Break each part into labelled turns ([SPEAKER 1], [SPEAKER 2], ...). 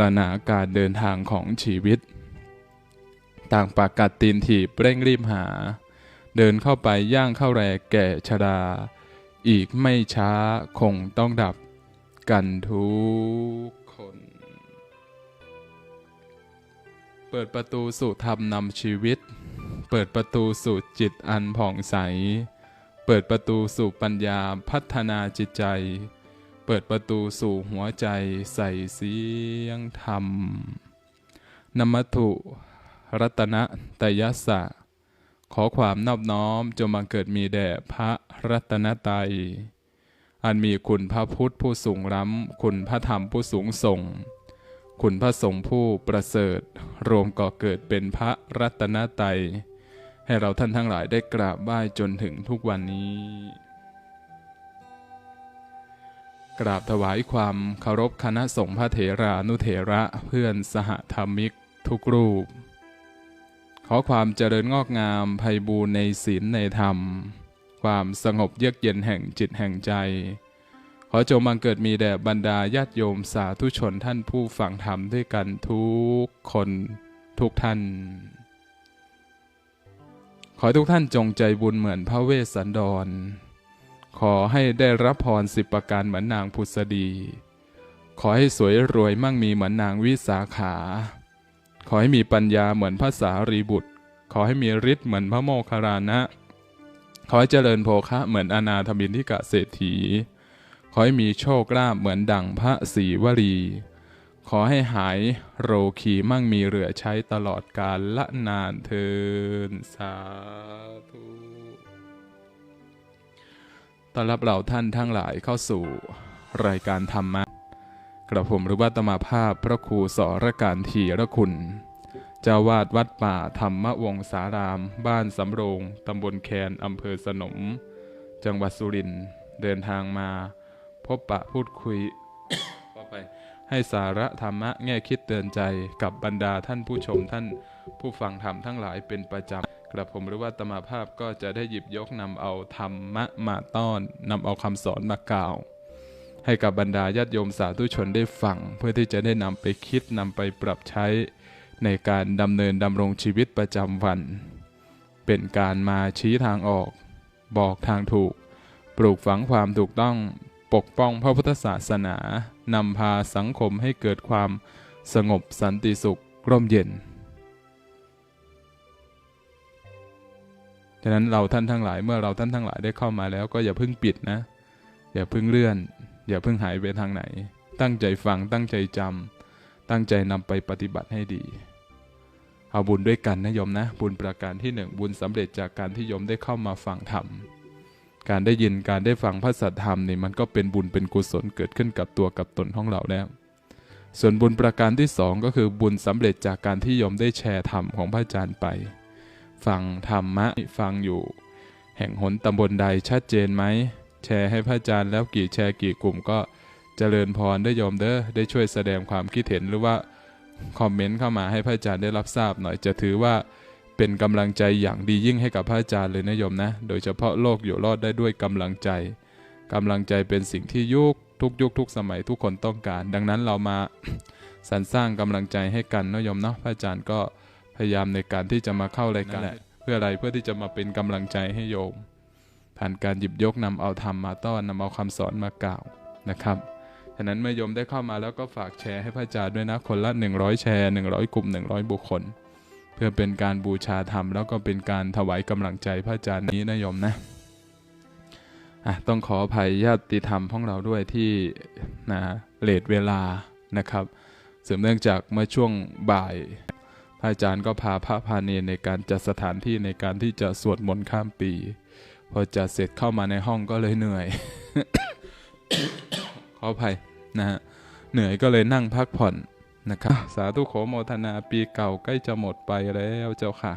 [SPEAKER 1] รณาการเดินทางของชีวิต ต่างปากกัดตีนถีบเร่งรีบหา เดินเข้าไปย่างเข้าแรแก่ชรา อีกไม่ช้าคงต้องดับกันทุกคน เปิดประตูสู่ธรรมนำชีวิต เปิดประตูสู่จิตอันผ่องใส เปิดประตูสู่ปัญญาพัฒนาจิตใจ เปิดประตูสู่หัวใจใส่เสียงธรรมนมัตถุรัตนะตยัสสะ ขอความนอบน้อมจงมาเกิดมีแด่พระรัตนตรัย อันมีคุณพระพุทธผู้สูงล้ำ คุณพระธรรมผู้สูงส่ง คุณพระสงฆ์ผู้ประเสริฐ รวมก่อเกิดเป็นพระรัตนตรัย ให้เราท่านทั้งหลายได้กราบไหว้จนถึงทุกวันนี้ กราบถวายความเคารพคณะสงฆ์พระเถรานุเถระเพื่อนสหธรรมิกทุกรูป ขอความเจริญงอกงามไพบูรณ์ในศีลในธรรม ความสงบเยือกเย็นแห่งจิตแห่งใจ ขอจงบังเกิดมีแด่บรรดาญาติโยมสาธุชนท่านผู้ฟังธรรมด้วยกันทุกคนทุกท่าน ขอทุกท่านจงใจบุญเหมือนพระเวสสันดร ขอให้ได้รับพรสิบประการเหมือนนางพุษดี ขอให้สวยรวยมั่งมีเหมือนนางวิสาขา ขอให้มีปัญญาเหมือนพระสารีบุตร ขอให้มีฤทธิ์เหมือนพระโมคคัลลานะ ขอให้เจริญโภคะเหมือนอนาถบินทิกะเศรษฐี ขอให้มีโชคลาภเหมือนดั่งพระศรีวลีขอให้หายโรคีมั่งมีเหลือใช้ตลอดกาลละนานเทินสาธุ ต้อนรับเราท่านทั้งหลายเข้าสู่รายการธรรมะกระผมหรือว่าตมาภาพพระครูสรการทีระคุณ เจ้าวาดวัดป่าธรรมวงศาราม บ้านสำโรงตำบลแคนอำเภอสนม จังหวัดสุรินทร์เดินทางมา พบปะพูดคุยไปให้สาระธรรมะแง่คิดเตือนใจกับบรรดาท่านผู้ชมท่านผู้ฟังธรรมทั้งหลายเป็นประจำ กระผมหรือว่าตมาภาพก็จะได้หยิบยกนำเอาธรรมะมาต้อนนำเอาคำสอนมากล่าว ให้กับบรรดาญาติโยมสาธุชนได้ฟัง เพื่อที่จะได้นำไปคิดนำไปปรับใช้ ในการดำเนินดำรงชีวิตประจำวัน เป็นการมาชี้ทางออก บอกทางถูก ปลูกฝังความถูกต้องปกป้องพระพุทธศาสนานำพาสังคมให้เกิดความสงบสันติสุขร่มเย็น ฉะนั้นเราท่านทั้งหลายเมื่อเราท่านทั้งหลายได้เข้ามาแล้วก็อย่าเพิ่งปิดนะ อย่าเพิ่งเลื่อน อย่าเพิ่งหายไปทางไหน ตั้งใจฟังตั้งใจจำตั้งใจนำไปปฏิบัติให้ดี เอาบุญด้วยกันนะโยมนะ บุญประการที่หนึ่งบุญสำเร็จจากการที่โยมได้เข้ามาฟังธรรมการได้ยินการได้ฟังพระสัทธรรมนี่มันก็เป็นบุญเป็นกุศลเกิดขึ้นกับตัวกับตนของเราแล้วส่วนบุญประการที่สองก็คือบุญสำเร็จจากการที่โยมได้แชร์ธรรมของพระอาจารย์ไป ฟังธรรมะฟังอยู่ แห่งหนตำบลใดชัดเจนไหม แชร์ให้พระอาจารย์แล้วกี่แชร์กี่กลุ่มก็เจริญพรได้โยมเด้อได้ช่วยแสดงความคิดเห็นหรือว่าคอมเมนต์เข้ามาให้พระอาจารย์ได้รับทราบหน่อยจะถือว่าเป็นกำลังใจอย่างดียิ่งให้กับพระอาจารย์เลยนะโยมนะ โดยเฉพาะโลกอยู่รอดได้ด้วยกำลังใจกำลังใจเป็นสิ่งที่ยุคทุกยุคทุกสมัยทุกคนต้องการ ดังนั้นเรามาสรรสร้างกำลังใจให้กันนะโยมเนาะพระอาจารย์ก็ พยายามในการที่จะมาเข้ารายการเพื่ออะไรเพื่อที่จะมาเป็นกำลังใจให้โยม ผ่านการหยิบยกนำเอาธรรมมาต้อนนำเอาคำสอนมากล่าวนะครับฉะนั้นเมื่อโยมได้เข้ามาแล้วก็ฝากแชร์ให้พระอาจารย์ด้วยนะคนละ 100 แชร์ 100 กลุ่ม 100 บุคคล เพื่อเป็นการบูชาธรรม แล้วก็เป็นการถวายกำลังใจพระอาจารย์นี้นะโยมนะอะต้องขออภัยญาติธรรมของเราด้วยที่นะเลทเวลานะครับสืบเนื่องจากเมื่อช่วงบ่ายพระ อาจารย์ก็พาพระพาเนในการจัดสถานที่ในการที่จะสวดมนต์ข้ามปี พอจัดเสร็จเข้ามาในห้องก็เลยเหนื่อย ขออภัยนะฮะเหนื่อยก็เลยนั่งพักผ่อนนะครับสาธุโขโมทนาปีเก่าใกล้จะหมดไปแล้วเจ้าค่ะ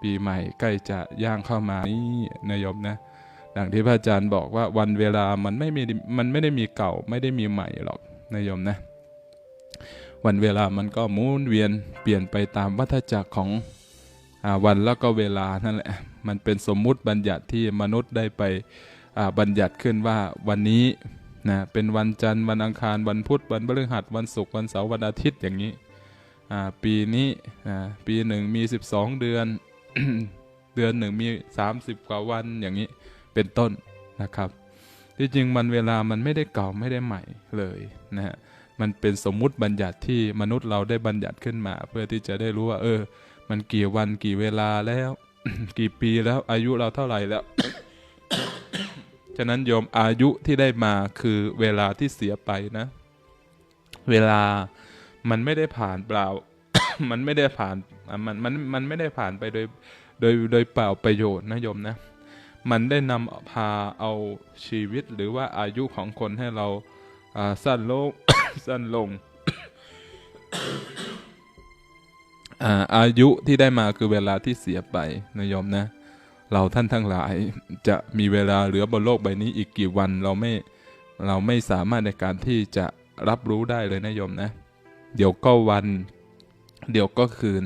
[SPEAKER 1] ปีใหม่ใกล้จะย่างเข้ามานี่นายยมนะดังที่พระอาจารย์บอกว่าวันเวลามันไม่มีมันไม่ได้มีเก่าไม่ได้มีใหม่หรอกนายยมนะ วันเวลามันก็หมุนเวียนเปลี่ยนไปตามวัฏจักรของอวันแล้วก็เวลานั่นแหละมันเป็นสมมุติบัญญัติที่มนุษย์ได้ไปบัญญัติขึ้นว่าวันนี้นะเป็นวันจันทร์วันอังคารวันพุธวันพฤหัสวันศุกร์วันเสาร์วันอาทิตย์อย่างนี้ปีนี้ปีหนึ่งมี 12 เดือน เดือนหนึ่งมี 30 กว่าวันอย่างนี้เป็นต้นนะครับ ที่จริงมันเวลามันไม่ได้เก่าไม่ได้ใหม่เลยนะฮะ มันเป็นสมมุติบัญญัติที่มนุษย์เราได้บัญญัติขึ้นมา เพื่อที่จะได้รู้ว่า เออ มันกี่วันกี่เวลาแล้ว กี่ปีแล้วอายุเราเท่าไหร่แล้ว ฉะนั้นโยมอายุที่ได้มาคือเวลาที่เสียไปนะ เวลามันไม่ได้ผ่านเปล่า มันไม่ได้ผ่านอะมันมันมันไม่ได้ผ่านไปโดยโดยโดยเปล่าประโยชน์นะโยมนะ มันได้นำพาเอาชีวิตหรือว่าอายุของคนให้เรา สั้นลง สั้นลงอาอายุที่ได้มาคือเวลาที่เสียไปนะโยมนะ เราท่านทั้งหลายจะมีเวลาเหลือบนโลกใบนี้อีกกี่วันเราไม่เราไม่สามารถในการที่จะรับรู้ได้เลยนะโยมนะ เดี๋ยวก็วัน เดี๋ยวก็คืน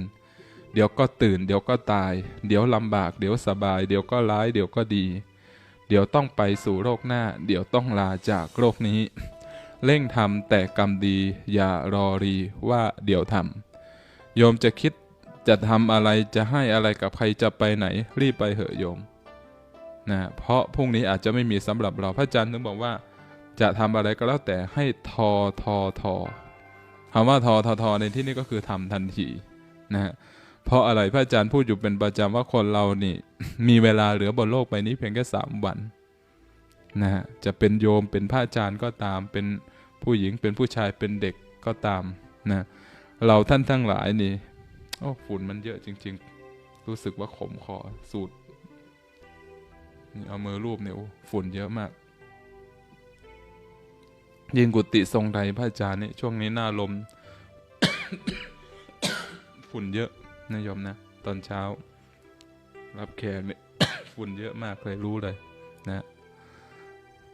[SPEAKER 1] เดี๋ยวก็ตื่น เดี๋ยวก็ตาย เดี๋ยวลำบาก เดี๋ยวสบาย เดี๋ยวก็ร้าย เดี๋ยวก็ดี เดี๋ยวต้องไปสู่โลกหน้า เดี๋ยวต้องลาจากโลกนี้ เร่งทำแต่กรรมดีอย่ารอรีว่าเดี๋ยวทำโยมจะคิดจะทำอะไรจะให้อะไรกับใครจะไปไหน รีบไปเหอะโยมนะเพราะพรุ่งนี้อาจจะไม่มีสำหรับเราพระอาจารย์ถึงบอกว่า จะทำอะไรก็แล้วแต่ให้ทอทอทอคำว่าทอทอทอในที่นี้ก็คือทำทันทีนะฮะเพราะอะไรพระอาจารย์พูดอยู่เป็นประจำว่าคนเรานี่ มีเวลาเหลือบนโลกใบนี้เพียงแค่สามวันนะฮะจะเป็นโยมเป็นพระอาจารย์ก็ตามเป็น ผู้หญิงเป็นผู้ชายเป็นเด็กก็ตามนะเราท่านทั้งหลายนี่โอ้ฝุ่นมันเยอะจริง ๆ รู้สึกว่าขมคอสูดนี่เอามือรูปเนี่ยโอ้ฝุ่นเยอะมากยิงกุฏิทรงไทยพระอาจารย์นี่ช่วงนี้หน้าลม ฝุ่นเยอะนะโยมนะ ตอนเช้า รับแขกเนี่ยฝุ่นเยอะมากเลยรู้เลย นะ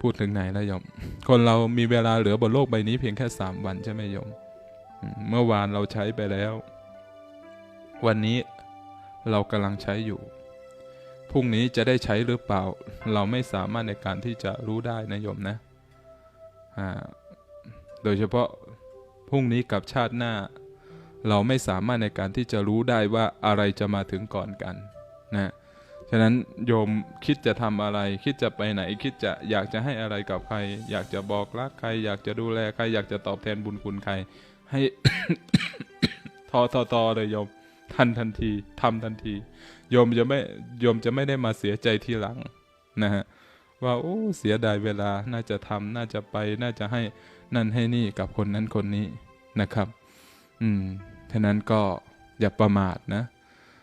[SPEAKER 1] พูดถึงไหนแล้วโยม คนเรามีเวลาเหลือบนโลกใบนี้เพียงแค่สามวันใช่ไหมโยม เมื่อวานเราใช้ไปแล้ว วันนี้เรากำลังใช้อยู่ พรุ่งนี้จะได้ใช้หรือเปล่า เราไม่สามารถในการที่จะรู้ได้นะโยมนะ โดยเฉพาะพรุ่งนี้กับชาติหน้า เราไม่สามารถในการที่จะรู้ได้ว่าอะไรจะมาถึงก่อนกันนะ ฉะนั้นโยมคิดจะทำอะไร คิดจะไปไหน คิดจะอยากจะให้อะไรกับใคร อยากจะบอกรักใคร อยากจะดูแลใคร อยากจะตอบแทนบุญคุณใคร ให้ทอทอทอเลยโยมทันทันทีทำทันที โยมจะไม่โยมจะไม่ได้มาเสียใจทีหลังนะฮะว่าโอ้เสียดายเวลาน่าจะทำน่าจะไปน่าจะให้นั่นให้นี่กับคนนั้นคนนี้นะครับ อืมฉะนั้นก็อย่าประมาทนะ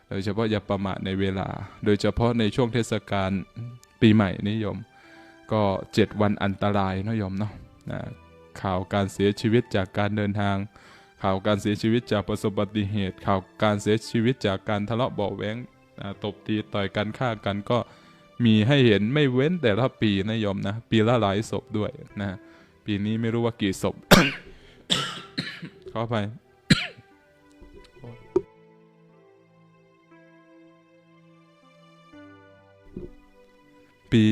[SPEAKER 1] โดยเฉพาะอย่าประมาทในเวลา โดยเฉพาะในช่วงเทศกาลปีใหม่นิยม ก็เจ็ดวันอันตรายนอะโยมเนาะนะข่าวการเสียชีวิตจากการเดินทาง ข่าวการเสียชีวิตจากประสบอุบัติเหตุ ข่าวการเสียชีวิตจากการทะเลาะเบาะแว้งตบตีต่อยกันฆ่ากันก็มีให้เห็นไม่เว้นแต่ละปีนะยมนะ ปีละหลายศพด้วยนะ ปีนี้ไม่รู้ว่ากี่ศพขอไป ปี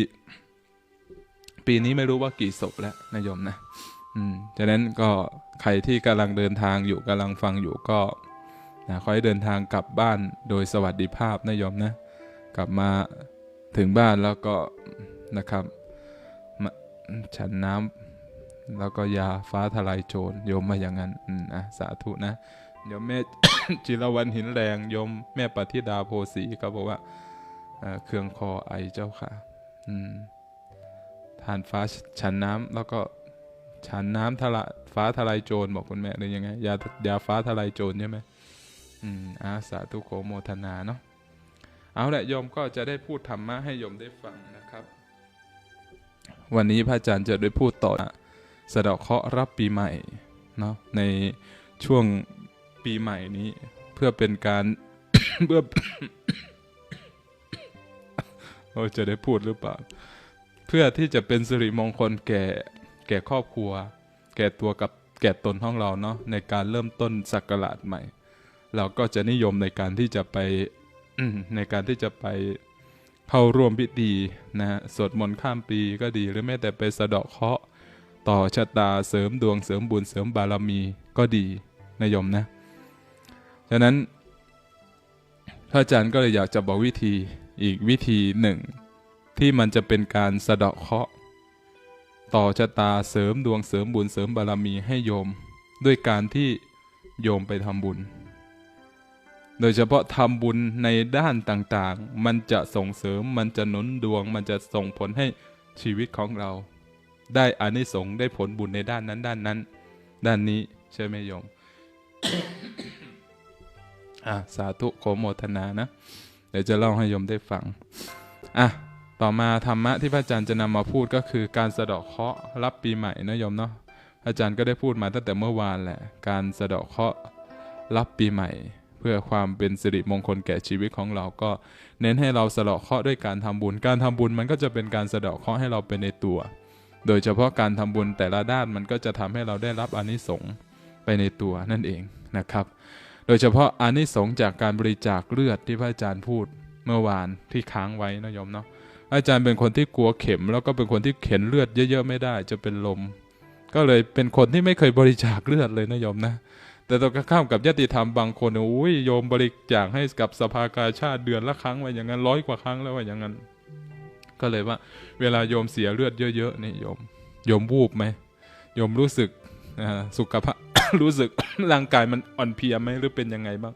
[SPEAKER 1] ปีนี้ไม่รู้ว่ากี่ศพแล้วนะโยมนะ อืมฉะนั้นก็ใครที่กำลังเดินทางอยู่กำลังฟังอยู่ก็นะขอให้เดินทางกลับบ้านโดยสวัสดิภาพนะโยมนะ กลับมาถึงบ้านแล้วก็นะครับฉันน้ำแล้วก็ยาฟ้าทลายโจรโยมมาอย่างนั้นอืมอะสาธุนะโยมแม่จิรวรรณหินแรงโยมแม่ปฏิดาโพสีก็บอกว่าเครื่องคอไอเจ้าค่ะ ทานฟ้าฉันน้ำแล้วก็ฉันน้ำทละฟ้าทลายโจรบอกคุณแม่หรือยังไงยายาฟ้าทลายโจรใช่ไหมอืมอาสาธุโขโมทนาเนาะเอาละโยมก็จะได้พูดธรรมะให้โยมได้ฟังนะครับ วันนี้พระอาจารย์จะได้พูดต่อสะเดาะเคราะห์รับปีใหม่เนาะในช่วงปีใหม่นี้ เพื่อเป็นการเพื่อ โอ้จะได้พูดหรือเปล่า เพื่อที่จะเป็นสิริมงคลแก่แก่ครอบครัว แก่ตัวกับแก่ตนของเราเนาะในการเริ่มต้นศักราชใหม่ เราก็จะนิยมในการที่จะไปในการที่จะไปเข้าร่วมพิธีนะฮะสวดมนต์ข้ามปีก็ดีหรือแม้แต่ไปสะเดาะเคราะห์ต่อชะตาเสริมดวงเสริมบุญเสริมบารมีก็ดีนะโยมนะ ฉะนั้นพระอาจารย์ก็เลยอยากจะบอกวิธี อีกวิธีหนึ่ง ที่มันจะเป็นการสะเดาะเคราะห์ต่อชะตาเสริมดวงเสริมบุญเสริมบารมีให้โยม ด้วยการที่โยมไปทำบุญ โดยเฉพาะทำบุญในด้านต่างๆ มันจะส่งเสริมมันจะหนุนดวง มันจะส่งผลให้ชีวิตของเรา ได้อานิสงส์ได้ผลบุญในด้านนั้น ด้านนั้น ด้านนี้ใช่ไหมโยมอะสาธุโขโมทนานะ เดี๋ยวจะเล่าให้โยมได้ฟังอะต่อมาธรรมะที่พระอาจารย์จะนำมาพูดก็คือการสะเดาะเคราะห์รับปีใหม่นะโยมเนาะพระอาจารย์ก็ได้พูดมาตั้งแต่เมื่อวานแหละการสะเดาะเคราะห์รับปีใหม่ เพื่อความเป็นสิริมงคลแก่ชีวิตของเราก็ เน้นให้เราสะเดาะเคราะห์ด้วยการทำบุญ การทำบุญมันก็จะเป็นการสะเดาะเคราะห์ให้เราเป็นในตัว โดยเฉพาะการทำบุญแต่ละด้านมันก็จะทำให้เราได้รับอนิสงส์ไปในตัวนั่นเองนะครับ โดยเฉพาะอานิสงส์จากการบริจาคเลือดที่พระอาจารย์พูดเมื่อวานที่ค้างไว้นะโยมเนาะอาจารย์เป็นคนที่กลัวเข็ม แล้วก็เป็นคนที่เข็นเลือดเยอะๆไม่ได้ จะเป็นลม ก็เลยเป็นคนที่ไม่เคยบริจาคเลือดเลยนะโยมนะแต่ตรงข้ามกับญาติธรรมบางคนเนี่ยอุ้ยโยมบริจาคให้กับสภากาชาติเดือนละครั้งไว้อย่างนั้นร้อยกว่าครั้งแล้วว่าอย่างนั้น ก็เลยว่า เวลาโยมเสียเลือดเยอะๆนี่โยมโยมวูบไหมโยมรู้สึก สุขภาพรู้สึกร่างกายมันอ่อนเพลียไหมหรือเป็นยังไงบ้าง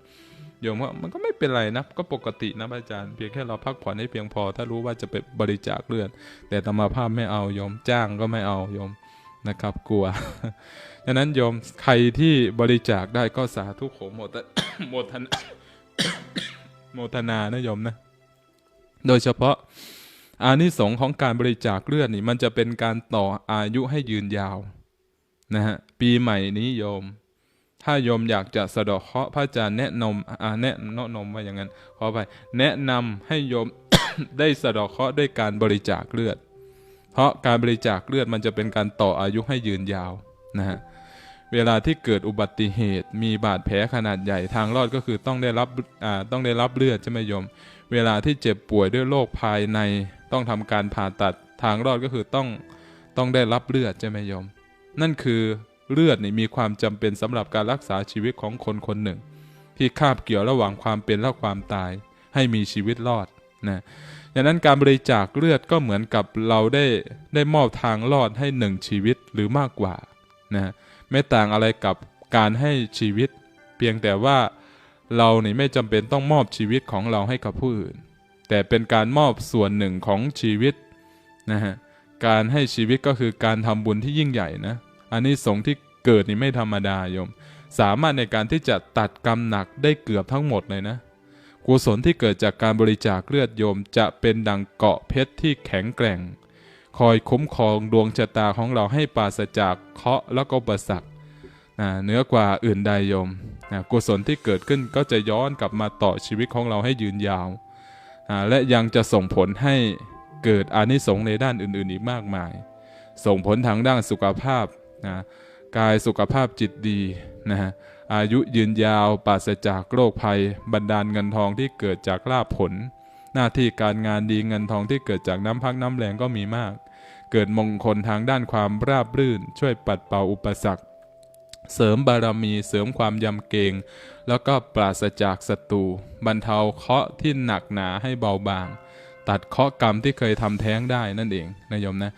[SPEAKER 1] โยมว่ามันก็ไม่เป็นไรนะ ก็ปกตินะอาจารย์เพียงแค่เราพักผ่อนให้เพียงพอ ถ้ารู้ว่าจะไปบริจาคเลือดแต่ธรรมาภาพไม่เอาโยมจ้างก็ไม่เอาโยมนะครับ กลัวดังนั้นโยมใครที่บริจาคได้ก็สาธุโขโมทโมทนาโมทนานะโยมนะ โดยเฉพาะอานิสงส์ของการบริจาคเลือดนี่มันจะเป็นการต่ออายุให้ยืนยาว นะฮะปีใหม่นี้โยม ถ้าโยมอยากจะสะดาะเคราะห์พระอาจารย์แนะนำอ่าแนะนนำว่าอย่างนั้นขอไปแนะนำให้โยมได้สะดาะเคราะห์ด้วยการบริจาคเลือด เพราะการบริจาคเลือดมันจะเป็นการต่ออายุให้ยืนยาวนะฮะเวลาที่เกิดอุบัติเหตุ มีบาดแผลขนาดใหญ่ทางรอดก็คือต้องได้รับอ่าต้องได้รับเลือดใช่ไหมโยม เวลาที่เจ็บป่วยด้วยโรคภายในต้องทำการผ่าตัดทางรอดก็คือต้องต้องได้รับเลือดใช่ไหมโยม นั่นคือเลือดนี่มีความจำเป็นสำหรับการรักษาชีวิตของคนคนหนึ่ง ที่คาบเกี่ยวระหว่างความเป็นและความตาย ให้มีชีวิตรอดนะดังนั้นการบริจาคเลือดก็เหมือนกับเราได้ได้มอบทางรอดให้หนึ่งชีวิตหรือมากกว่านะไม่ต่างอะไรกับการให้ชีวิต เพียงแต่ว่าเรานี่ไม่จำเป็นต้องมอบชีวิตของเราให้กับผู้อื่น แต่เป็นการมอบส่วนหนึ่งของชีวิตนะฮะการให้ชีวิตก็คือการทำบุญที่ยิ่งใหญ่นะ อันนี้สงที่เกิดนี่ไม่ธรรมดาโยม สามารถในการที่จะตัดกรรมหนักได้เกือบทั้งหมดเลยนะ กุศลที่เกิดจากการบริจาคเลือดโยมจะเป็นดังเกาะเพชรที่แข็งแกร่ง คอยคุ้มครองดวงชะตาของเราให้ปราศจากเคราะห์แล้วก็อุปสรรคนะเหนือกว่าอื่นใดโยมนะกุศลที่เกิดขึ้นก็จะย้อนกลับมาต่อชีวิตของเราให้ยืนยาวอ่าและยังจะส่งผลให้เกิดอานิสงส์ในด้านอื่นๆ อีกมากมาย ส่งผลทางด้านสุขภาพ นะกายสุขภาพจิตดีนะฮะอายุยืนยาวปราศจากโรคภัยบันดาลเงินทองที่เกิดจากลาภผล หน้าที่การงานดีเงินทองที่เกิดจากน้ำพักน้ำแรงก็มีมาก เกิดมงคลทางด้านความราบรื่น ช่วยปัดเป่าอุปสรรค เสริมบารมีเสริมความยำเกรงแล้วก็ปราศจากศัตรูบรรเทาเคราะห์ที่หนักหนาให้เบาบาง ตัดเคราะห์กรรมที่เคยทำแท้งได้นั่นเองนะโยมนะ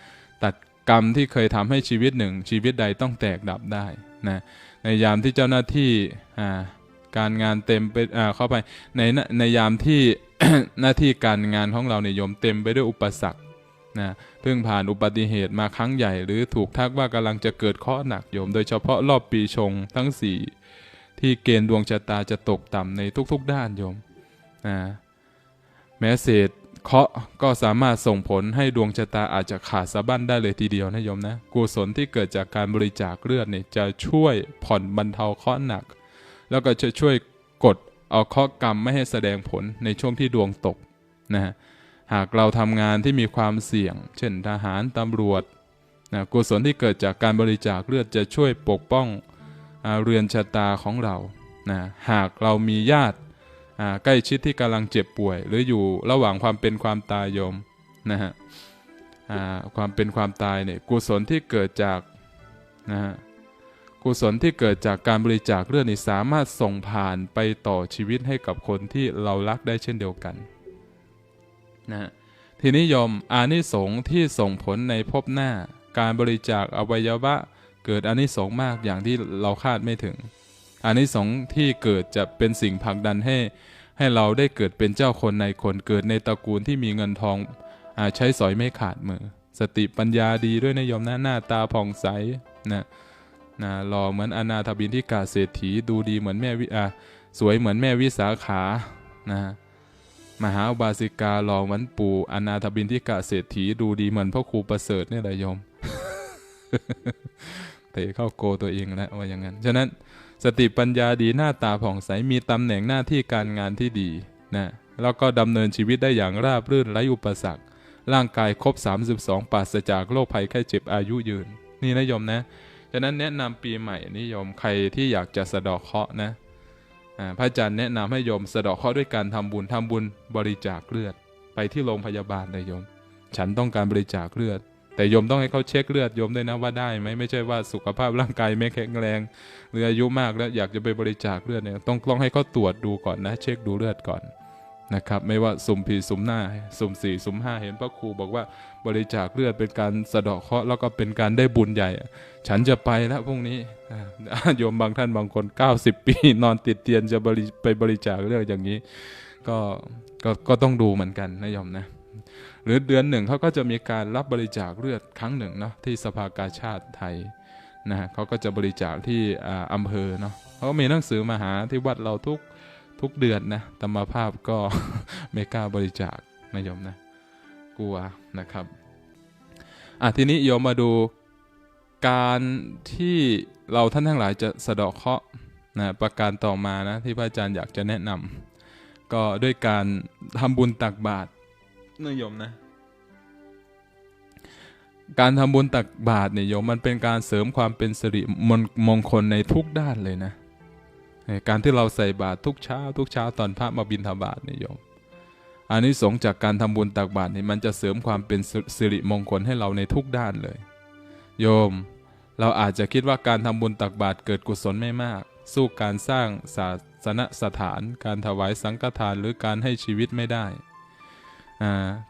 [SPEAKER 1] ตัด กรรมที่เคยทำให้ชีวิตหนึ่ง ชีวิตใดต้องแตกดับได้นะในยามที่เจ้าหน้าที่การงานเต็มไปเข้าไปในในยามที่หน้าที่การงานของเราเนี่ยโยมเต็มไปด้วยอุปสรรคนะเพิ่งผ่านอุบัติเหตุมาครั้งใหญ่ หรือถูกทักว่ากำลังจะเกิดเคราะห์หนักโยม โดยเฉพาะรอบปีชงทั้งสี่ที่เกณฑ์ดวงชะตาจะตกต่ำในทุกๆด้านโยมนะแม้เศษ เคาะก็สามารถส่งผลให้ดวงชะตาอาจจะขาดสะบั้นได้เลยทีเดียวนะโยมนะ กุศลที่เกิดจากการบริจาคเลือดเนี่ยจะช่วยผ่อนบรรเทาเคราะห์หนัก แล้วก็จะช่วยกดเอาเคราะกรรมไม่ให้แสดงผลในช่วงที่ดวงตกนะฮะหากเราทำงานที่มีความเสี่ยง เช่นทหารตำรวจนะกุศลที่เกิดจากการบริจาคเลือดจะช่วยปกป้องอเรือนชะตาของเรานะหากเรามีญาติ ใกล้ชิดที่กำลังเจ็บป่วย หรืออยู่ระหว่างความเป็นความตายโยมนะฮะความเป็นความตายเนี่ยกุศลที่เกิดจากนะฮะกุศลที่เกิดจากการบริจาคเลือดนี่สามารถส่งผ่านไปต่อชีวิตให้กับคนที่เรารักได้เช่นเดียวกันนะฮะทีนี้ยมอานิสงส์ที่ส่งผลในภพหน้า การบริจาคอวัยวะ เกิดอานิสงส์มากอย่างที่เราคาดไม่ถึง อานิสงส์ที่เกิดจะเป็นสิ่งผลักดันให้ ให้เราได้เกิดเป็นเจ้าคนในคนเกิดในตระกูลที่มีเงินทองอใช้สอยไม่ขาดมือ สติปัญญาดีด้วยนะยมนะหน้าตาผ่องใสนะนะหล่อเหมือนอนาถบินทิกาเศรษฐีดูดีเหมือนแม่วิอาสวยเหมือนแม่วิสาขานะมหาอุบาสิกาหล่อเหมือนปู่อนาถบินทิกาเศรษฐีดูดีเหมือนพ่อครูประเสริฐเนี่ยแหละยม ตะเข้าโกตัวเองแล้วว่าอย่างนั้น ฉะนั้นสติปัญญาดีหน้าตาผ่องใสมีตำแหน่งหน้าที่การงานที่ดีนะแล้วก็ดำเนินชีวิตได้อย่างราบรื่นไร้อุปสรรค ร่างกายครบ 32ปราศจากโรคภัยไข้เจ็บอายุยืน นี่นะโยมนะ ฉะนั้นแนะนำปีใหม่นิยมใครที่อยากจะสะดาะเคราะห์นะพระอาจารย์แนะนำให้โยมสะดาะเคราะห์ด้วยการทำบุญทำบุญบริจาคเลือด ไปที่โรงพยาบาลเลยโยม ฉันต้องการบริจาคเลือด แต่โยมต้องให้เขาเช็คเลือดโยมด้วยนะว่าได้ไหมไม่ใช่ว่าสุขภาพร่างกายไม่แข็งแรงหรืออายุมากแล้วอยากจะไปบริจาคเลือดเนี่ยต้องต้องให้เขาตรวจดูก่อนนะ เช็คดูเลือดก่อนนะครับไม่ว่าสุ่มผีสุ่มหน้าสุ่มสี่สุ่มห้าเห็นพระครูบอกว่าบริจาคเลือดเป็นการสะเดาะเคราะห์แล้วก็เป็นการได้บุญใหญ่ ฉันจะไปแล้วพรุ่งนี้โยมบางท่านบางคน 90 ปี นอนติดเตียงจะบริไปบริจาคเลือดอย่างนี้ ก็ก็ก็ต้องดูเหมือนกันนะโยมนะ หรือเดือนหนึ่งเขาก็จะมีการรับบริจาคเลือดครั้งหนึ่งเนาะที่สภากาชาติไทยนะฮะเขาก็จะบริจาคที่อำเภอเนาะเขาก็มีหนังสือมาหาที่วัดเราทุกทุกเดือนนะธรรมภาพก็ไม่กล้าบริจาคนะโยมนะกลัวนะครับอะทีนี้โยมมาดูการที่เราท่านทั้งหลายจะสะเดาะเคราะห์นะประการต่อมานะที่พระอาจารย์อยากจะแนะนำก็ด้วยการทำบุญตักบาตร นะโยมนะ การทำบุญตักบาตรเนี่ยโยมมันเป็นการเสริมความเป็นสิริมงมงคลในทุกด้านเลยนะการที่เราใส่บาตรทุกเช้า ทุกเช้าตอนพระมาบิณฑบาตเนี่ยโยมอันนี้สงจากการทำบุญตักบาตรเนี่ยมันจะเสริมความเป็นสิริมงคลให้เราในทุกด้านเลย โยม เราอาจจะคิดว่าการทำบุญตักบาตรเกิดกุศลไม่มาก สู้การสร้างศาสนสถาน การถวายสังฆทานหรือการให้ชีวิตไม่ได้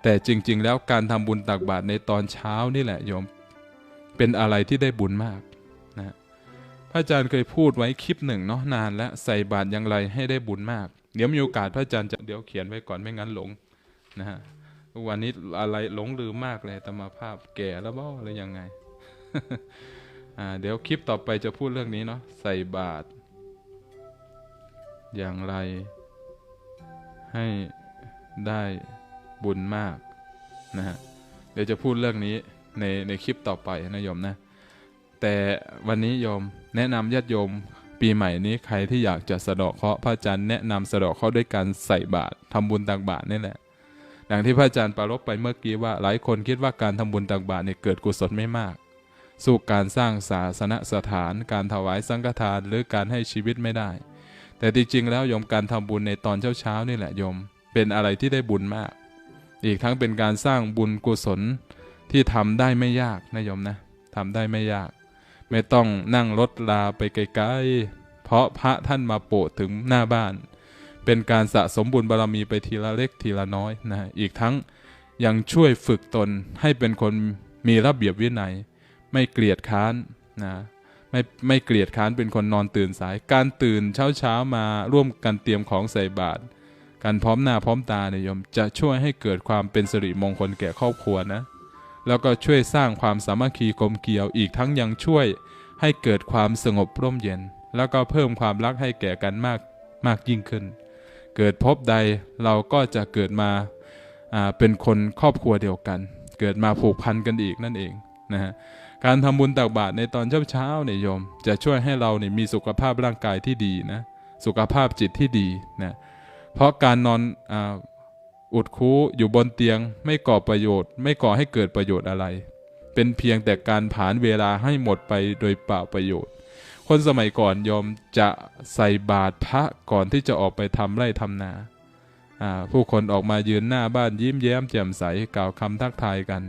[SPEAKER 1] แต่จริง ๆ แล้วการทำบุญตักบาตรในตอนเช้านี่แหละโยมเป็นอะไรที่ได้บุญมากนะพระอาจารย์เคยพูดไว้คลิปหนึ่งเนาะนานแล้วใส่บาตรอย่างไรให้ได้บุญมาก เดี๋ยวมีโอกาสพระอาจารย์จะเดี๋ยวเขียนไว้ก่อนไม่งั้นหลงนะฮะวันนี้อะไรหลงลืมมากเลยตมาภาพแก่แล้วบ่อะไรยังไงอ่าเดี๋ยวคลิปต่อไปจะพูดเรื่องนี้เนาะใส่บาตรอย่างไรให้ได้ บุญมากนะฮะเดี๋ยวจะพูดเรื่องนี้ในในคลิปต่อไปนะโยมนะ แต่วันนี้โยมแนะนำญาติโยมปีใหม่นี้ใครที่อยากจะสะเดาะเคราะห์พระอาจารย์แนะนำสะเดาะเคราะห์ด้วยการใส่บาตรทำบุญตักบาตรนี่แหละดังที่พระอาจารย์ปรารบไปเมื่อกี้ว่าหลายคนคิดว่าการทำบุญตักบาตรเนี่ยเกิดกุศลไม่มาก สู้การสร้างศาสนสถาน การถวายสังฆทานหรือการให้ชีวิตไม่ได้ แต่จริงๆแล้วโยมการทำบุญในตอนเช้าๆนี่แหละโยม เป็นอะไรที่ได้บุญมาก อีกทั้งเป็นการสร้างบุญกุศลที่ทำได้ไม่ยากนะโยมนะทำได้ไม่ยาก ไม่ต้องนั่งรถลาไปไกลๆเพราะพระท่านมาโปรดถึงหน้าบ้าน เป็นการสะสมบุญบารมีไปทีละเล็กทีละน้อยนะอีกทั้งยังช่วยฝึกตนให้เป็นคนมีระเบียบวินัย ไม่เกลียดค้านนะไม่ไม่เกลียดค้านเป็นคนนอนตื่นสาย การตื่นเช้าเช้ามาร่วมกันเตรียมของใส่บาตร การพร้อมหน้าพร้อมตาเนี่ยโยมจะช่วยให้เกิดความเป็นสิริมงคลแก่ครอบครัวนะ แล้วก็ช่วยสร้างความสามัคคีกลมเกลียวอีกทั้งยังช่วยให้เกิดความสงบร่มเย็น แล้วก็เพิ่มความรักให้แก่กันมากมากยิ่งขึ้น เกิดพบใดเราก็จะเกิดมาเป็นคนครอบครัวเดียวกัน เกิดมาผูกพันกันอีกนั่นเองนะฮะการทำบุญตักบาตรในตอนเช้าๆเนี่ยโยม จะช่วยให้เราเนี่ยมีสุขภาพร่างกายที่ดีนะสุขภาพจิตที่ดีนะ เพราะการนอนออุดคูอยู่บนเตียงไม่ก่อประโยชน์ ไม่ก่อให้เกิดประโยชน์อะไร เป็นเพียงแต่การผ่านเวลาให้หมดไปโดยเปล่าประโยชน์ คนสมัยก่อนโยมจะใส่บาตรพระก่อนที่จะออกไปทำไร่ทำนาผู้คนออกมายืนหน้าบ้านยิ้มแย้มแจ่มใสกล่าวคำทักทายกัน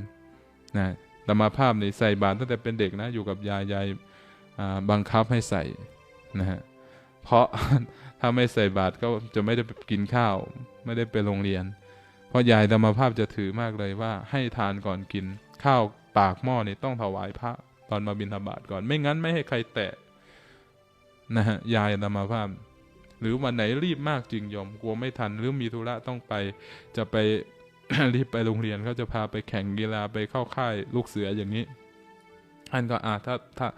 [SPEAKER 1] นะธรรมาภาพในใส่บาตรตั้งแต่เป็นเด็กนะอยู่กับยายยายบังคับให้ใส่นะฮะเพราะ ถ้าไม่ใส่บาตรก็จะไม่ได้กินข้าว ไม่ได้ไปโรงเรียน เพราะยายธรรมภาพจะถือมากเลยว่า ให้ทานก่อนกิน ข้าวปากหม้อนี่ต้องถวายพระตอนมาบิณฑบาตก่อน ไม่งั้นไม่ให้ใครแตะนะฮะยายธรรมภาพ หรือวันไหนรีบมากจริงยมกลัวไม่ทันหรือมีธุระต้องไป จะไปรีบไปโรงเรียนเขาจะพาไปแข่งกีฬาไปเข้าค่ายลูกเสืออย่างนี้ท่านก็อ่าถ้าถ้า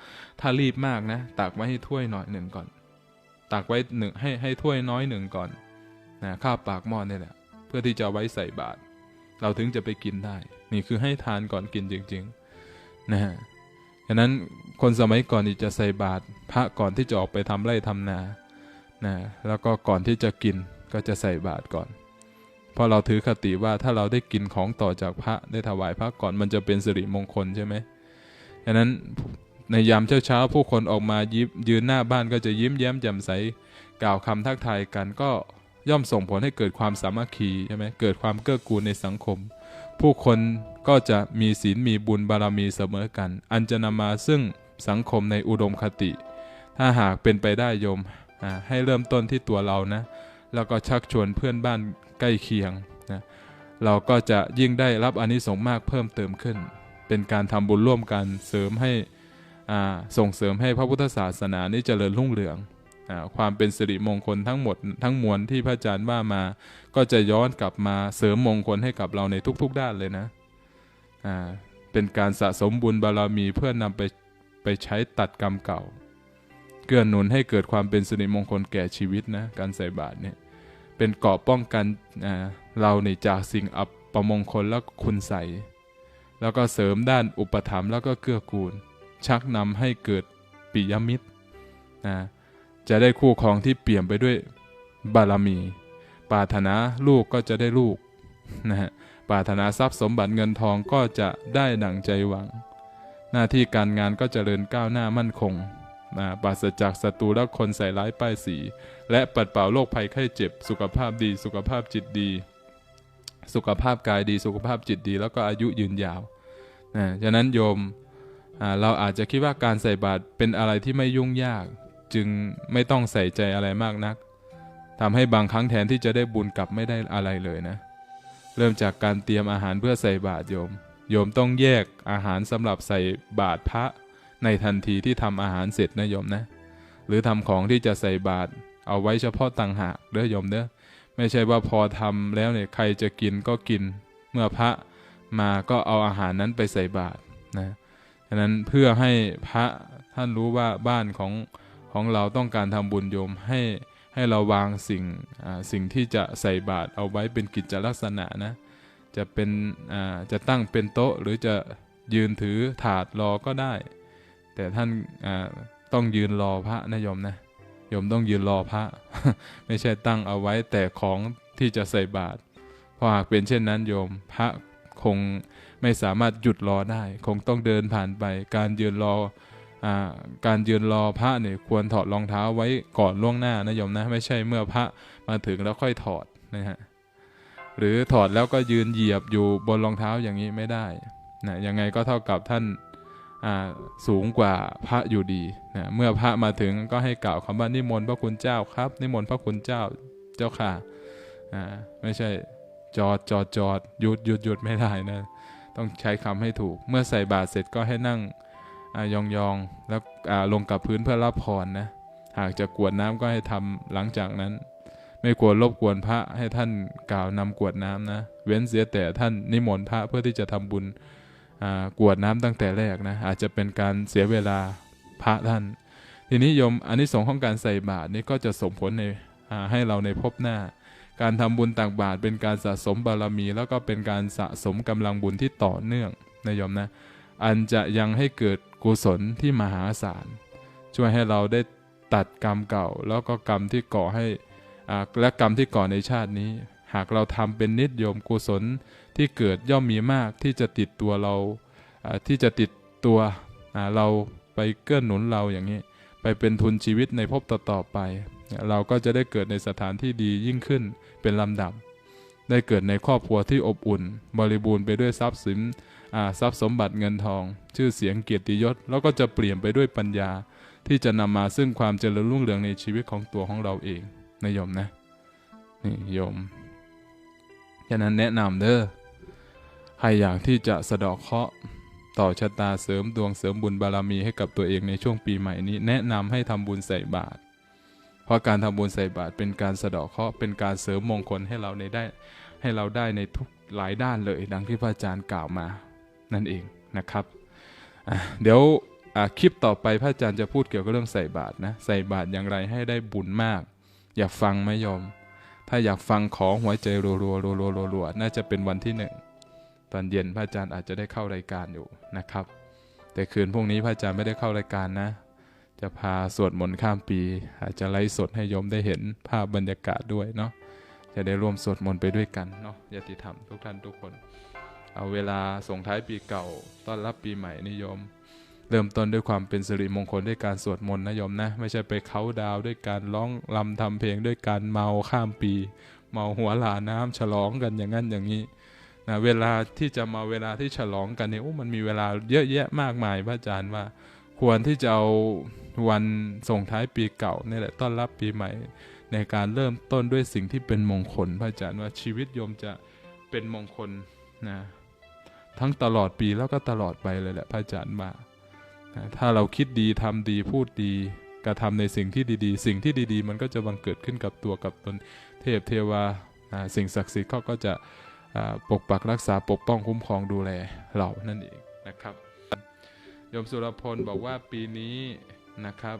[SPEAKER 1] ถ้ารีบมากนะตักไว้ให้ถ้วยหน่อยหนึ่งก่อน ตักไว้หนึ่งให้ให้ถ้วยน้อยหนึ่งก่อนนะข้าวปากหม้อนี่แหละเพื่อที่จะไว้ใส่บาตรเราถึงจะไปกินได้ นี่คือให้ทานก่อนกินจริงๆนะฮะฉะนั้นคนสมัยก่อนนี่จะใส่บาตรพระก่อนที่จะออกไปทำไร่ทำนานะแล้วก็ก่อนที่จะกินก็จะใส่บาตรก่อนเพราะเราถือคติว่าถ้าเราได้กินของต่อจากพระได้ถวายพระก่อนมันจะเป็นสิริมงคลใช่ไหมฉะนั้น ในยามเช้าๆผู้คนออกมายิบยืนหน้าบ้านก็จะยิ้มแย้มแจ่มใสกล่าวคำทักทายกันก็ย่อมส่งผลให้เกิดความสามัคคีใช่ไหมเกิดความเกื้อกูลในสังคม ผู้คนก็จะมีศีลมีบุญบารมีเสมอกัน อันจะนำมาซึ่งสังคมในอุดมคติ ถ้าหากเป็นไปได้โยมให้เริ่มต้นที่ตัวเรานะ แล้วก็ชักชวนเพื่อนบ้านใกล้เคียงนะเราก็จะยิ่งได้รับอานิสงส์มากเพิ่มเติมขึ้น เป็นการทำบุญร่วมกันเสริมให้ ส่งเสริมให้พระพุทธศาสนานี้เจริญรุ่งเรืองอความเป็นสิริมงคลทั้งหมดทั้งมวลที่พระอาจารย์ว่ามา ก็จะย้อนกลับมาเสริมมงคลให้กับเราในทุก ๆ ด้านเลยนะเป็นการสะสมบุญบารมีเพื่อนำไปไปใช้ตัดกรรมเก่า เกื้อหนุนให้เกิดความเป็นสิริมงคลแก่ชีวิตนะการใส่บาตรเนี่ยเป็นเกราะป้องกันเราในจากสิ่งอับประมงคลและคุณใสแล้วก็เสริมด้านอุปถัมภ์แล้วก็เกื้อกูล ชักนำให้เกิดปิยมิตรนะจะได้คู่ครองที่เปี่ยมไปด้วยบารมี ปรารถนาลูกก็จะได้ลูกนะฮะปรารถนาทรัพย์สมบัติเงินทองก็จะได้ดั่งใจหวัง หน้าที่การงานก็เจริญก้าวหน้ามั่นคงนะปราศจากศัตรูและคนใส่ร้ายป้ายสี และปัดเป่าโรคภัยไข้เจ็บ สุขภาพดี สุขภาพจิตดี สุขภาพกายดี สุขภาพจิตดี แล้วก็อายุยืนยาวนะฉะนั้นโยม เราอาจจะคิดว่าการใส่บาตรเป็นอะไรที่ไม่ยุ่งยาก จึงไม่ต้องใส่ใจอะไรมากนักทำให้บางครั้งแทนที่จะได้บุญกลับไม่ได้อะไรเลยนะ เริ่มจากการเตรียมอาหารเพื่อใส่บาตรโยม โยมต้องแยกอาหารสำหรับใส่บาตรพระ ในทันทีที่ทำอาหารเสร็จนะโยมนะ หรือทำของที่จะใส่บาตรเอาไว้เฉพาะต่างหากเด้อโยมเด้อไม่ใช่ว่าพอทำแล้วเนี่ยใครจะกินก็กิน เมื่อพระมาก็เอาอาหารนั้นไปใส่บาตรนะะนั้นเพื่อให้พระท่านรู้ว่าบ้านของของเราต้องการทำบุญโยมให้ให้เราวางสิ่งสิ่งที่จะใส่บาตรเอาไว้เป็นกิจลักษณะนะจะเป็นจะตั้งเป็นโต๊ะหรือจะยืนถือถาดรอก็ได้ แต่ท่านต้องยืนรอพระนะโยมนะโยมต้องยืนรอพระ ไม่ใช่ตั้งเอาไว้แต่ของที่จะใส่บาตรเพราะหากเป็นเช่นนั้นโยมพระคง ไม่สามารถหยุดรอได้ คงต้องเดินผ่านไป การยืนรอการยืนรอพระเนี่ยควรถอดรองเท้าไว้ก่อนล่วงหน้านะโยมนะ ไม่ใช่เมื่อพระมาถึงแล้วค่อยถอดนะฮะหรือถอดแล้วก็ยืนเหยียบอยู่บนรองเท้าอย่างนี้ไม่ได้นะยังไงก็เท่ากับท่านสูงกว่าพระอยู่ดีนะเมื่อพระมาถึงก็ให้กล่าวคำว่านิมนต์พระคุณเจ้าครับ นิมนต์พระคุณเจ้าเจ้าค่ะอ่าไม่ใช่จอดจอดจอดหยุดหยุดหยุดไม่ได้นะ ต้องใช้คำให้ถูก เมื่อใส่บาตรเสร็จก็ให้นั่งอยองๆแล้วลงกับพื้นเพื่อรับพรนะหากจะกวดน้ำก็ให้ทำหลังจากนั้น ไม่ควรรบกวนพระให้ท่านกล่าวนำกวดน้ำนะ เว้นเสียแต่ท่านนิมนต์พระเพื่อที่จะทำบุญกวดน้ำตั้งแต่แรกนะอาจจะเป็นการเสียเวลาพระท่าน ทีนี้โยมอันนี้สงของการใส่บาตรนี่ก็จะส่งผลในให้เราในภพหน้า การทำบุญตักบาตรเป็นการสะสมบารมี แล้วก็เป็นการสะสมกำลังบุญที่ต่อเนื่องนะโยมนะ อันจะยังให้เกิดกุศลที่มหาศาล ช่วยให้เราได้ตัดกรรมเก่า แล้วก็กรรมที่ก่อให้อ่าและกรรมที่ก่อในชาตินี้ หากเราทำเป็นนิดโยมกุศลที่เกิดย่อมมีมากที่จะติดตัวเราที่จะติดตัวเราไปเกื้อหนุนเราอย่างนี้ ไปเป็นทุนชีวิตในภพต่อๆไป เราก็จะได้เกิดในสถานที่ดียิ่งขึ้นเป็นลำดับ ได้เกิดในครอบครัวที่อบอุ่น บริบูรณ์ไปด้วยทรัพย์สินทรัพย์สมบัติเงินทอง ชื่อเสียงเกียรติยศ แล้วก็จะเปลี่ยนไปด้วยปัญญา ที่จะนำมาซึ่งความเจริญรุ่งเรืองในชีวิตของตัวของเราเองนะโยมนะนี่โยมฉะนั้นแนะนำเด้อใครอยากที่จะสะดาะเคราะห์ต่อชะตาเสริมดวงเสริมบุญบารมีให้กับตัวเองในช่วงปีใหม่นี้ แนะนำให้ทำบุญใส่บาตร ราะการทำบุญใส่บาตรเป็นการสะเดาะเคราะห์เป็นการเสริมมงคลให้เราในได้ให้เราได้ในทุกหลายด้านเลย ดังที่พระอาจารย์กล่าวมานั่นเองนะครับเดี๋ยวคลิปต่อไปพระอาจารย์จะพูดเกี่ยวกับเรื่องใส่บาตรนะใส่บาตรอย่างไรให้ได้บุญมาก อยากฟังไหมโยมถ้าอยากฟังของหัวใจรัวๆรัวๆรัวๆน่าจะเป็นวันที่หนึ่งตอนเย็นพระอาจารย์อาจจะได้เข้ารายการอยู่นะครับ แต่คืนพรุ่งนี้พระอาจารย์ไม่ได้เข้ารายการนะ จะพาสวดมนต์ข้ามปี อาจจะไลฟ์สดให้โยมได้เห็นภาพบรรยากาศด้วยเนาะจะได้ร่วมสวดมนต์ไปด้วยกันเนาะญาติธรรมทุกท่านทุกคน เอาเวลาส่งท้ายปีเก่า ต้อนรับปีใหม่นิยม เริ่มต้นด้วยความเป็นสิริมงคลด้วยการสวดมนต์นะโยมนะ ไม่ใช่ไปเขาดาวด้วยการร้องรำทำเพลงด้วยการเมาข้ามปี เมาหัวหลาน้ำฉลองกันอย่างนั้นอย่างนี้นะเวลาที่จะมาเวลาที่ฉลองกันเนี่ยโอ้มันมีเวลาเยอะแยะมากมายพระอาจารย์ว่า ควรที่จะเอาวันส่งท้ายปีเก่านี่แหละต้อนรับปีใหม่ ในการเริ่มต้นด้วยสิ่งที่เป็นมงคล พระอาจารย์ว่าชีวิตโยมจะเป็นมงคลนะทั้งตลอดปีแล้วก็ตลอดไปเลยแหละพระอาจารย์ว่านะถ้าเราคิดดีทำดีพูดดีกระทำในสิ่งที่ดีๆ สิ่งที่ดีๆ มันก็จะบังเกิดขึ้นกับตัวกับตนเทพเทวาสิ่งศักดิ์สิทธิ์เขาก็จะปกปักรักษาปกป้องคุ้มครองดูแลเรานั่นเองนะครับ โยมสุรพลบอกว่าปีนี้นะครับ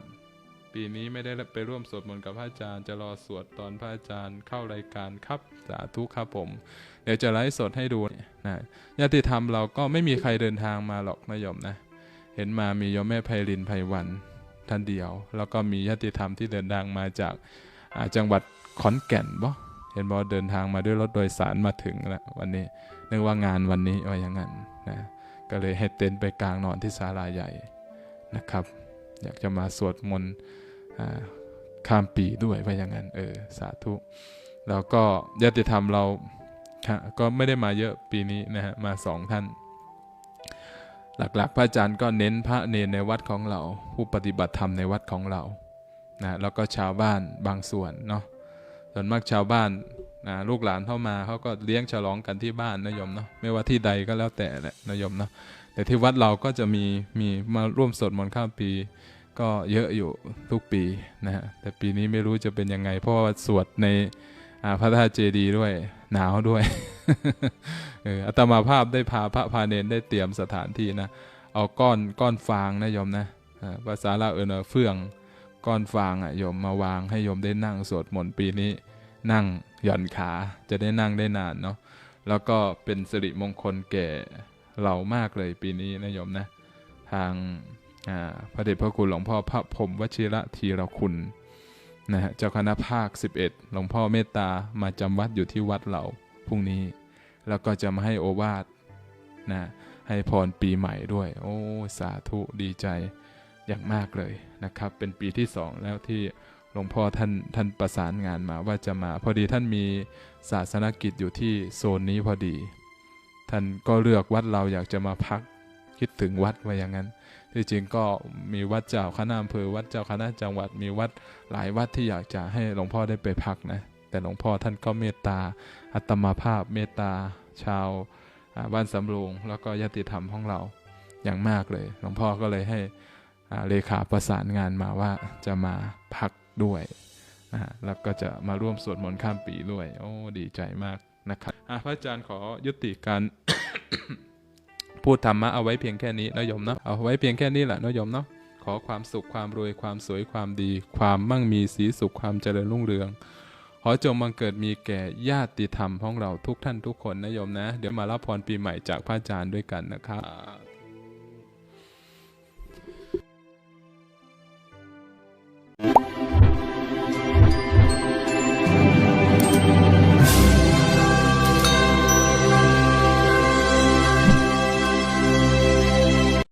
[SPEAKER 1] ปีนี้ไม่ได้ไปร่วมสวดมนต์กับพระอาจารย์ จะรอสวดตอนพระอาจารย์เข้ารายการครับสาธุครับผม เดี๋ยวจะไลฟ์สดให้ดูนะญาติธรรมเราก็ไม่มีใครเดินทางมาหรอกนะโยมนะ เห็นมามีโยมแม่ไพรินไพวันท่านเดียว แล้วก็มีญาติธรรมที่เดินทางมาจากาจังหวัดขอนแก่นบ่เห็นบอกเดินทางมาด้วยรถโดยสารมาถึงแล้ววันนี้นึกว่างานวันนี้ว่าอย่างนั้นนะ ก็เลยให้เต็นท์ไปกลางนอนที่ศาลาใหญ่นะครับ อยากจะมาสวดมนต์ข้ามปีด้วยว่าอย่างนั้นเออสาธุแล้วก็ญาติธรรมเราก็ไม่ได้มาเยอะปีนี้นะฮะมาสองท่าน หลักๆ พระอาจารย์ก็เน้นพระเนรในวัดของเรา ผู้ปฏิบัติธรรมในวัดของเรานะแล้วก็ชาวบ้านบางส่วนเนาะส่วนมากชาวบ้าน นะลูกหลานเข้ามาเขาก็เลี้ยงฉลองกันที่บ้านนะโยมเนาะไม่ว่าที่ใดก็แล้วแต่แหละนะโยมเนาะแต่ที่วัดเราก็จะมีมีมาร่วมสวดมนต์ข้ามปี ก็เยอะอยู่ทุกปีนะฮะแต่ปีนี้ไม่รู้จะเป็นยังไง เพราะว่าสวดในพระธาตุเจดีย์ด้วย หนาวด้วยเอออาตมาภาพได้พาพระพาเนนได้เตรียมสถานที่นะเอาก้อนก้อนฟางนะโยมนะภาษาลาวเอินว่าเฟื่องก้อนฟางอะโยมมาวางให้โยมได้นั่งสวดมนต์ปีนี้ นั่งหย่อนขาจะได้นั่งได้นานเนาะแล้วก็เป็นสิริมงคลแก่เรามากเลยปีนี้นะโยมนะทางพระเดชพระคุณหลวงพ่อพระพรมวชิระธีรคุณนะฮะเจ้าคณะภาค 11 หลวงพ่อเมตตามาจำวัดอยู่ที่วัดเราพรุ่งนี้ แล้วก็จะมาให้โอวาทนะให้พรปีใหม่ด้วย โอ้ สาธุดีใจอย่างมากเลยนะครับ เป็นปีที่สองแล้วที่ หลวงพ่อท่านท่านประสานงานมาว่าจะมา พอดีท่านมีศาสนกิจอยู่ที่โซนนี้พอดี ท่านก็เลือกวัดเราอยากจะมาพักคิดถึงวัดไว่าอย่างนั้น ที่จริงก็มีวัดเจ้าคณะอำเภอวัดเจ้าคณะจังหวัดมีวัดหลายวัดที่อยากจะให้หลวงพ่อได้ไปพักนะแต่หลวงพ่อท่านก็เมตตาอัตมาภาพเมตตาชาวบ้านสำโรงแล้วก็ญาติธรรมของเราอย่างมากเลย หลวงพ่อก็เลยให้เลขาประสานงานมาว่าจะมาพัก ด้วยนะแล้วก็จะมาร่วมสวดมนต์ข้ามปีด้วย โอ้ ดีใจมากนะครับอะพระอาจารย์ขอยุติการพูดธรรมะเอาไว้เพียงแค่นี้นะโยมเนาะ เอาไว้เพียงแค่นี้แหละนะโยมเนาะ ขอความสุขความรวยความสวยความดี ความมั่งมีสีสุขความเจริญรุ่งเรือง ขอจงบังเกิดมีแก่ญาติธรรมของเราทุกท่านทุกคนนะโยมนะ เดี๋ยวมารับพรปีใหม่จากพระอาจารย์ด้วยกันนะครับ